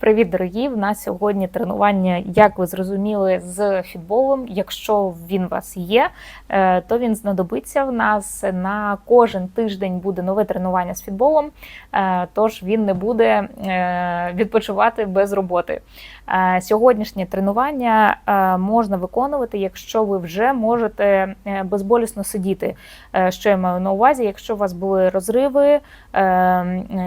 Привіт, дорогі! В нас сьогодні тренування, як ви зрозуміли, з фітболом. Якщо він у вас є, е, то він знадобиться в нас на кожен тиждень буде нове тренування з фітболом, е, тож він не буде е, відпочивати без роботи. Е, Сьогоднішнє тренування е, можна виконувати, якщо ви вже можете е, безболісно сидіти. Що я маю на увазі, якщо у вас були розриви,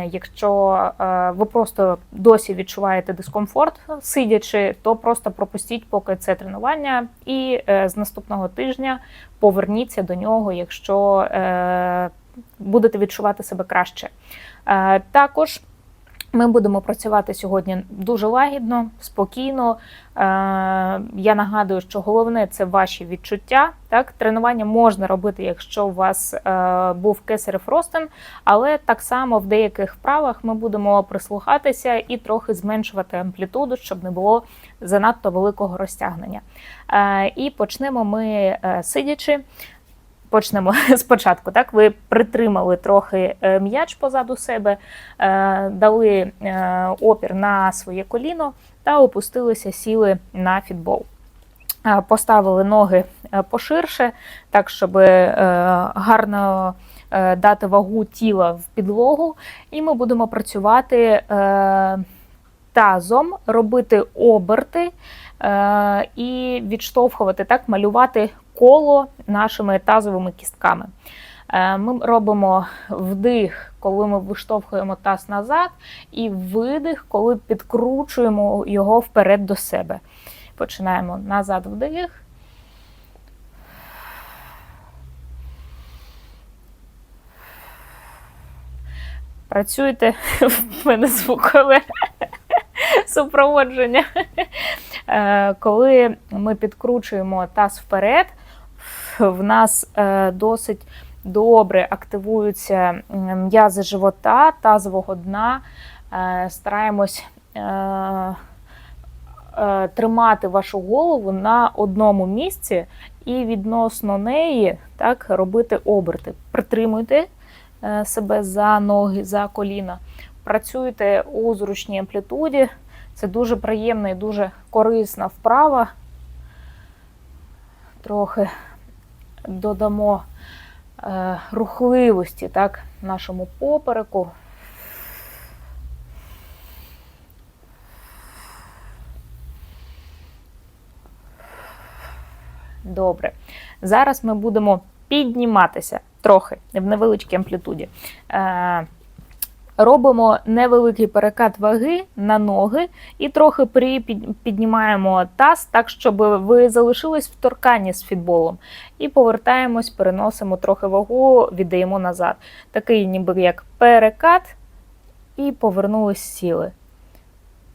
якщо ви просто досі відчуваєте дискомфорт сидячи, то просто пропустіть поки це тренування, і з наступного тижня поверніться до нього, якщо будете відчувати себе краще. Також ми будемо працювати сьогодні дуже лагідно, спокійно. Е, Я нагадую, що головне це ваші відчуття. Так, тренування можна робити, якщо у вас е, був кесарев ростин, але так само в деяких вправах ми будемо прислухатися і трохи зменшувати амплітуду, щоб не було занадто великого розтягнення. Е, І почнемо ми сидячи. Почнемо спочатку. Так, ви притримали трохи е, м'яч позаду себе, е, дали е, опір на своє коліно та опустилися, сіли на фітбол. Поставили ноги поширше, так, щоб гарно дати вагу тіла в підлогу, і ми будемо працювати тазом, робити оберти і відштовхувати, так, малювати коло нашими тазовими кістками. Е, Ми робимо вдих, коли ми виштовхуємо таз назад, і видих, коли підкручуємо його вперед до себе. Починаємо назад вдих. Працюйте в мене звукове супроводження. Е, Коли ми підкручуємо таз вперед, в нас е, досить добре активуються м'язи живота, тазового дна. Е, Стараємось е, тримати вашу голову на одному місці і відносно неї так, робити оберти. Притримуйте себе за ноги, за коліна. Працюйте у зручній амплітуді. Це дуже приємна і дуже корисна вправа. Трохи додамо е, рухливості так, нашому попереку. Добре. Зараз ми будемо підніматися трохи в невеличкій амплітуді. Е, Робимо невеликий перекат ваги на ноги і трохи піднімаємо таз так, щоб ви залишились в торканні з фітболом. І повертаємось, переносимо трохи вагу, віддаємо назад. Такий ніби як перекат, і повернулись сіли.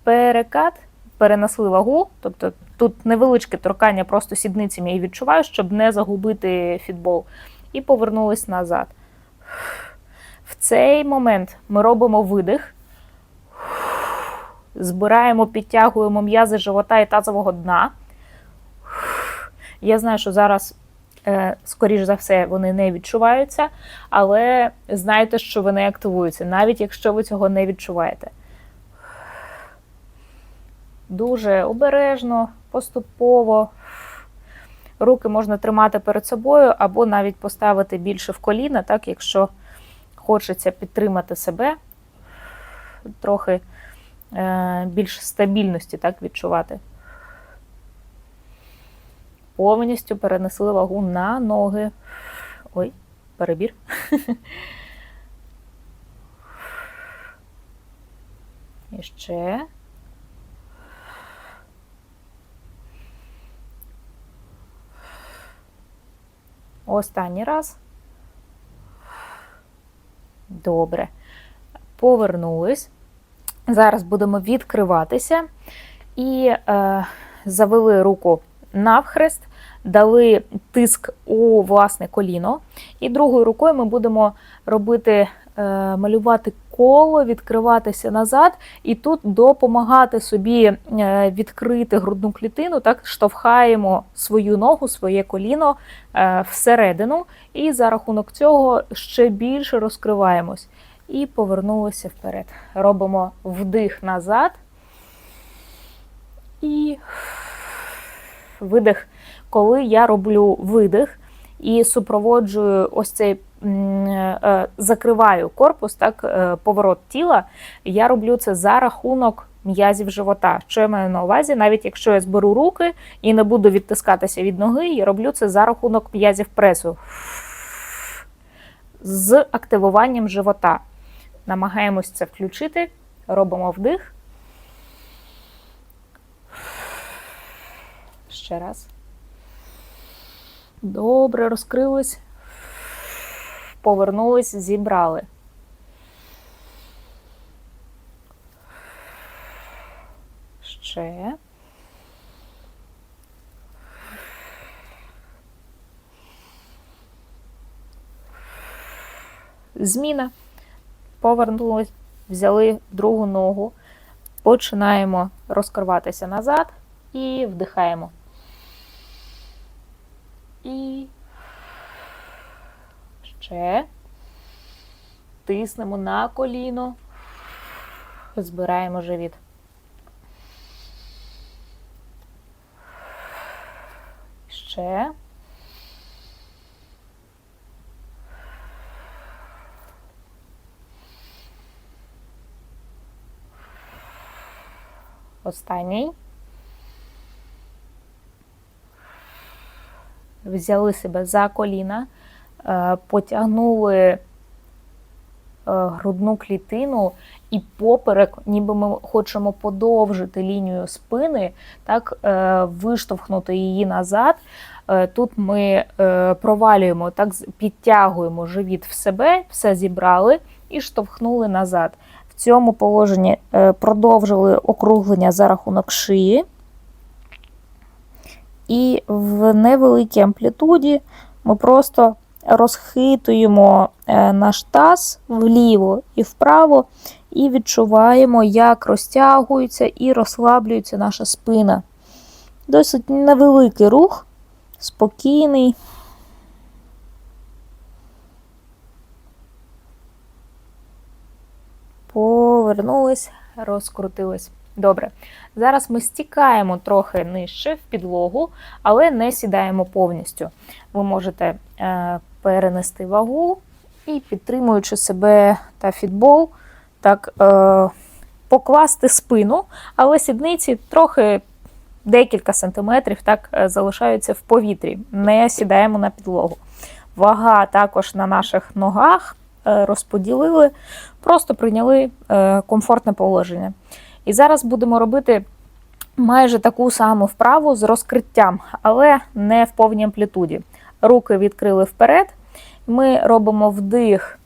Перекат, перенесли вагу, тобто тут невеличке торкання просто сідницями і відчуваю, щоб не загубити фітбол. І повернулись назад. В цей момент ми робимо видих, збираємо, підтягуємо м'язи живота і тазового дна. Я знаю, що зараз, е, скоріш за все, вони не відчуваються, але знайте, що вони активуються, навіть якщо ви цього не відчуваєте. Дуже обережно, поступово. Руки можна тримати перед собою або навіть поставити більше в коліна, так, якщо хочеться підтримати себе, трохи е, більш стабільності так, відчувати. Повністю перенесли вагу на ноги. Ой, перебір. І ще. Останній раз. Добре. Повернулись. Зараз будемо відкриватися і е, завели руку навхрест, дали тиск у власне коліно. І другою рукою ми будемо робити, е, малювати коло, відкриватися назад, і тут допомагати собі е, відкрити грудну клітину, так штовхаємо свою ногу, своє коліно е, всередину, і за рахунок цього ще більше розкриваємось. І повернулися вперед. Робимо вдих назад. І видих. Коли я роблю видих і супроводжую ось цей закриваю корпус, так, е, поворот тіла, я роблю це за рахунок м'язів живота. Що я маю на увазі? Навіть якщо я зберу руки і не буду відтискатися від ноги, я роблю це за рахунок м'язів пресу з активуванням живота. Намагаємось це включити, робимо вдих. Ще раз. Добре, розкрились. Повернулись, зібрали. Ще. Зміна. Повернулись, взяли другу ногу, починаємо розкриватися назад і вдихаємо. І ще тиснемо на коліно, збираємо живіт. Ще. Останній. Взяли себе за коліна, потягнули е, грудну клітину і поперек, ніби ми хочемо подовжити лінію спини, так, е, виштовхнути її назад. Тут ми провалюємо, так, підтягуємо живіт в себе, все зібрали і штовхнули назад. В цьому положенні продовжили округлення за рахунок шиї. І в невеликій амплітуді ми просто розхитуємо наш таз вліво і вправо, і відчуваємо, як розтягується і розслаблюється наша спина. Досить невеликий рух, спокійний. Повернулись, розкрутились. Добре. Зараз ми стікаємо трохи нижче в підлогу, але не сідаємо повністю. Ви можете е, перенести вагу і, підтримуючи себе та фітбол, так, е, покласти спину, але сідниці трохи декілька сантиметрів так, е, залишаються в повітрі, не сідаємо на підлогу. Вага також на наших ногах е, розподілили, просто прийняли е, комфортне положення. І зараз будемо робити майже таку саму вправу з розкриттям, але не в повній амплітуді. Руки відкрили вперед. Ми робимо вдих,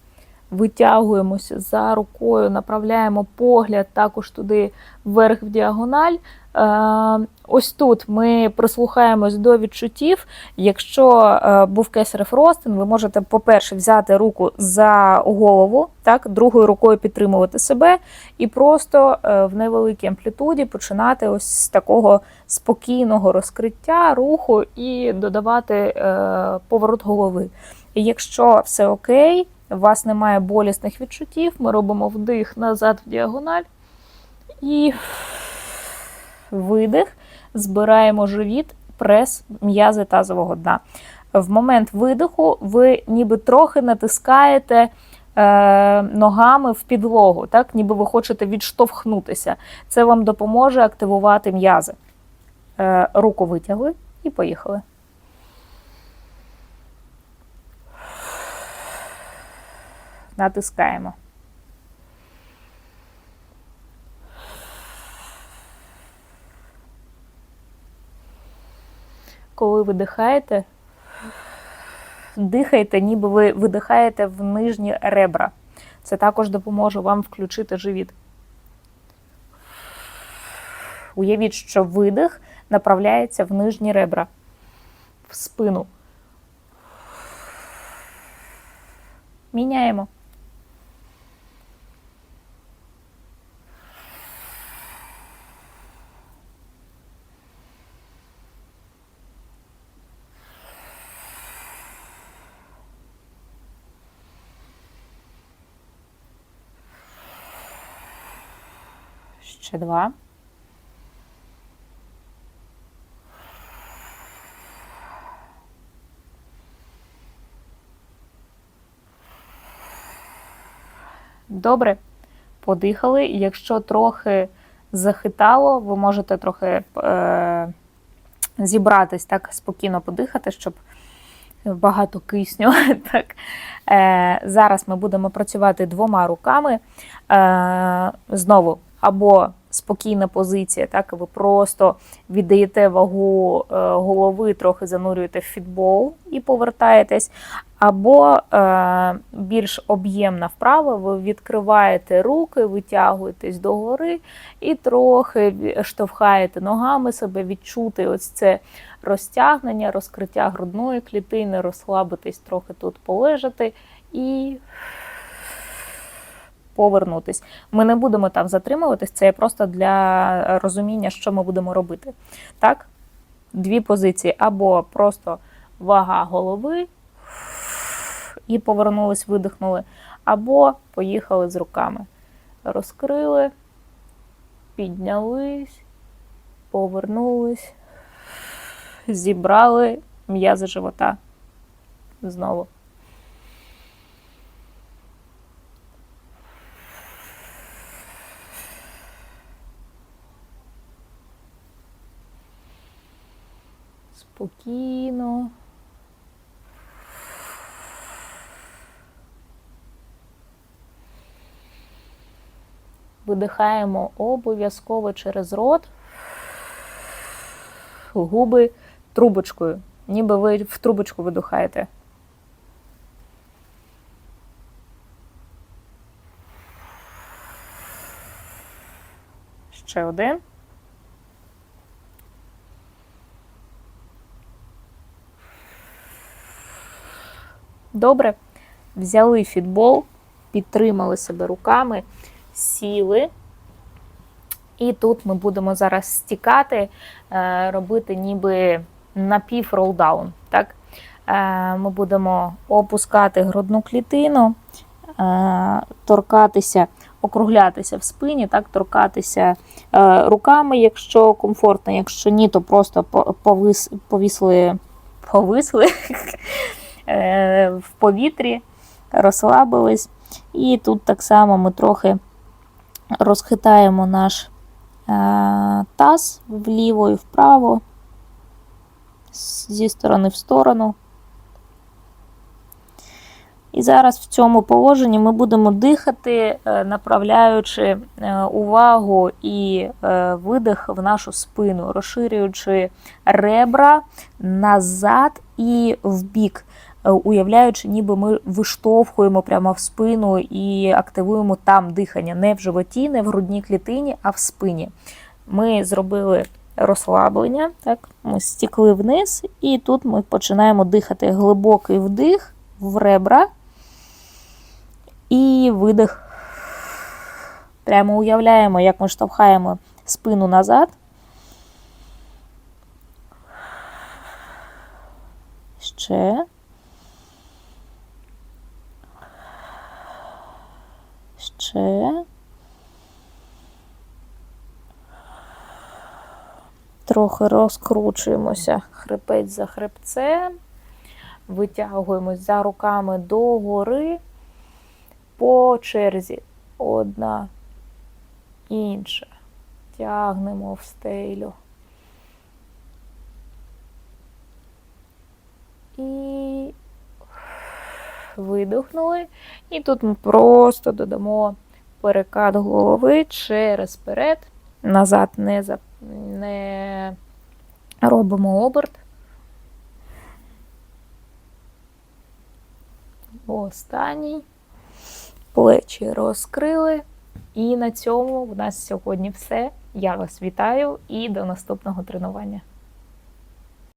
витягуємося за рукою, направляємо погляд також туди вверх в діагональ. Е, ось тут ми прислухаємось до відчуттів. Якщо е, був кесарев ростин, ви можете, по-перше, взяти руку за голову, так, другою рукою підтримувати себе, і просто е, в невеликій амплітуді починати ось з такого спокійного розкриття руху і додавати поворот голови. Якщо все окей, у вас немає болісних відчуттів, ми робимо вдих назад в діагональ і видих, збираємо живіт, прес м'язи тазового дна. В момент видиху ви ніби трохи натискаєте е, ногами в підлогу, так? ніби ви хочете відштовхнутися. Це вам допоможе активувати м'язи. Е, руку витягли і поїхали. Натискаємо. коли видихаєте, дихайте, ніби ви видихаєте в нижні ребра. Це також допоможе вам включити живіт. Уявіть, що видих направляється в нижні ребра, в спину. Міняємо. Два. Добре, подихали. Якщо трохи захитало, ви можете трохи е, зібратись, так, спокійно подихати, щоб багато кисню. Так. Е, Зараз ми будемо працювати двома руками. Е, Знову або спокійна позиція, так ви просто віддаєте вагу е, голови, трохи занурюєте в фітбол і повертаєтесь. Або е, більш об'ємна вправа, ви відкриваєте руки, витягуєтесь догори і трохи штовхаєте ногами себе, відчути ось це розтягнення, розкриття грудної клітини, розслабитись, трохи тут полежати і повернутись. Ми не будемо там затримуватись, це просто для розуміння, що ми будемо робити. Так? Дві позиції: або просто вага голови і повернулись, видихнули, або поїхали з руками. Розкрили, піднялись, повернулись, зібрали м'язи живота. Знову. Спокійно. Видихаємо обов'язково через рот, губи трубочкою, ніби ви в трубочку видихаєте. Ще один. Добре. Взяли фітбол, підтримали себе руками, сіли. І тут ми будемо зараз стікати, е, робити ніби напів ролдаун. Так? Е, Ми будемо опускати грудну клітину, е, торкатися, округлятися в спині, так, торкатися руками, якщо комфортно, якщо ні, то просто повис, повисли е, в повітрі, розслабились. І тут так само ми трохи розхитаємо наш е, таз вліво і вправо, зі сторони в сторону. І зараз в цьому положенні ми будемо дихати, е, направляючи е, увагу і е, видих в нашу спину, розширюючи ребра назад і вбік, е, уявляючи, ніби ми виштовхуємо прямо в спину і активуємо там дихання, не в животі, не в грудній клітині, а в спині. Ми зробили розслаблення, так, ми стікли вниз, і тут ми починаємо дихати глибокий вдих в ребра і видих. Прямо уявляємо, як ми штовхаємо спину назад. Ще. Ще. Трохи розкручуємося хребець за хребцем. Витягуємось за руками догори по черзі. Одна, інша. Тягнемо в стелю. І видихнули. І тут ми просто додамо перекат голови через перед. Назад не, за... не робимо оберт. Останній. Плечі розкрили. І на цьому в нас сьогодні все. Я вас вітаю і до наступного тренування.